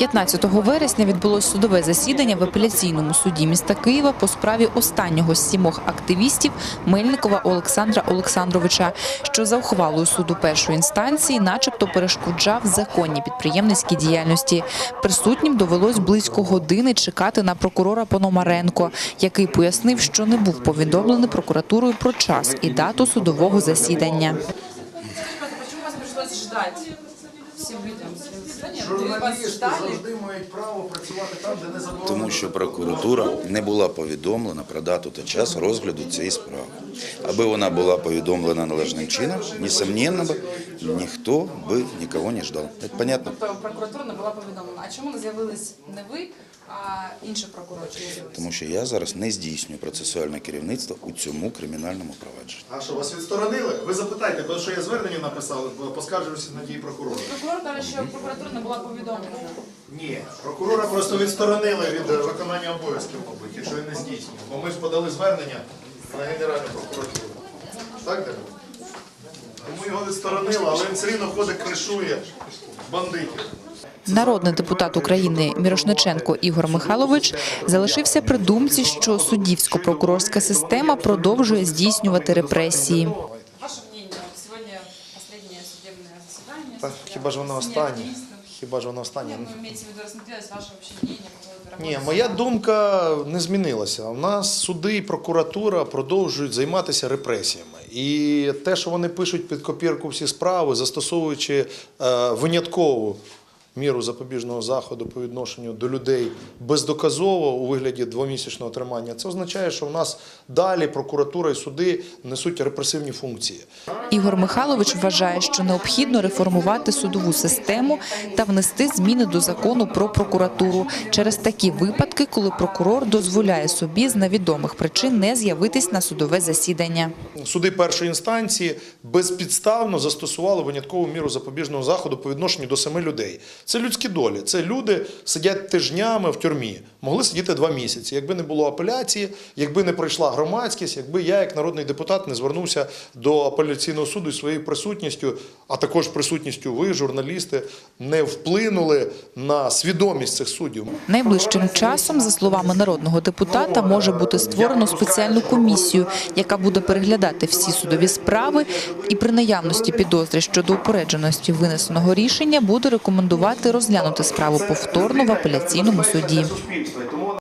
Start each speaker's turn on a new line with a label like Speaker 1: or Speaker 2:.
Speaker 1: 15 вересня відбулось судове засідання в апеляційному суді міста Києва по справі останнього з сімох активістів Мельникова Олександра Олександровича, що за ухвалою суду першої інстанції, начебто, перешкоджав законній підприємницькій діяльності. Присутнім довелось близько години чекати на прокурора Пономаренко, який пояснив, що не був повідомлений прокуратурою про час і дату судового засідання.
Speaker 2: Почему вас пришлось ждать всем людям
Speaker 3: Журналісти завжди мають право працювати там, де не заборонено.
Speaker 4: Тому що прокуратура не була повідомлена про дату та час розгляду цієї справи. Аби вона була повідомлена належним чином, несомненно ніхто би нікого не ждав. Це понятно?
Speaker 2: Тобто прокуратура не була повідомлена. А чому не з'явились не ви, а інший прокурор? Чи не з'явився?
Speaker 4: Тому що я зараз не здійснюю процесуальне керівництво у цьому кримінальному провадженні.
Speaker 3: А що, вас відсторонили? Ви запитайте, бо що я звернення написав, поскаржуюся на дії прокурора.
Speaker 2: Прокурор каже, що прокуратура не була повідомлена.
Speaker 3: Ні, прокурора просто відсторонили від е, виконання обов'язків, мабуть, якщо він не здійснює. Бо ми ж подали звернення на Генеральну прокуратуру. Так, Дар'я? Тому його відсторонили, але він все рівно ходить, кришує бандитів.
Speaker 1: Народний депутат України Мірошниченко Ігор Михайлович залишився при думці, що суддівсько-прокурорська система продовжує здійснювати репресії.
Speaker 2: Ваше мнение, вот сегодня последнее судебное заседание.
Speaker 3: Так, хіба ж воно останнє? Хіба ж воно останнє?
Speaker 2: Ну мається в виду, ваше мнение по поводу
Speaker 3: Ні, моя думка не змінилася. У нас суди і прокуратура продовжують займатися репресіями. І те, що вони пишуть під копірку всі справи, застосовуючи е, виняткову міру запобіжного заходу по відношенню до людей бездоказово у вигляді двомісячного тримання, це означає, що в нас далі прокуратура і суди несуть репресивні функції.
Speaker 1: Ігор Михайлович вважає, що необхідно реформувати судову систему та внести зміни до закону про прокуратуру через такі випадки, коли прокурор дозволяє собі з невідомих причин не з'явитись на судове засідання.
Speaker 3: Суди першої інстанції безпідставно застосували виняткову міру запобіжного заходу по відношенню до семи людей. Це людські долі. Це люди сидять тижнями в тюрмі, могли сидіти два місяці. Якби не було апеляції, якби не пройшла громадськість, якби я, як народний депутат, не звернувся до апеляційного суду і своєю присутністю, а також присутністю ви, журналісти, не вплинули на свідомість цих суддів.
Speaker 1: Найближчим часом, за словами народного депутата, може бути створено спеціальну комісію, яка буде переглядати всі судові справи і при наявності підозри щодо упередженості винесеного рішення буде рекомендувати розглянути справу повторно в апеляційному суді.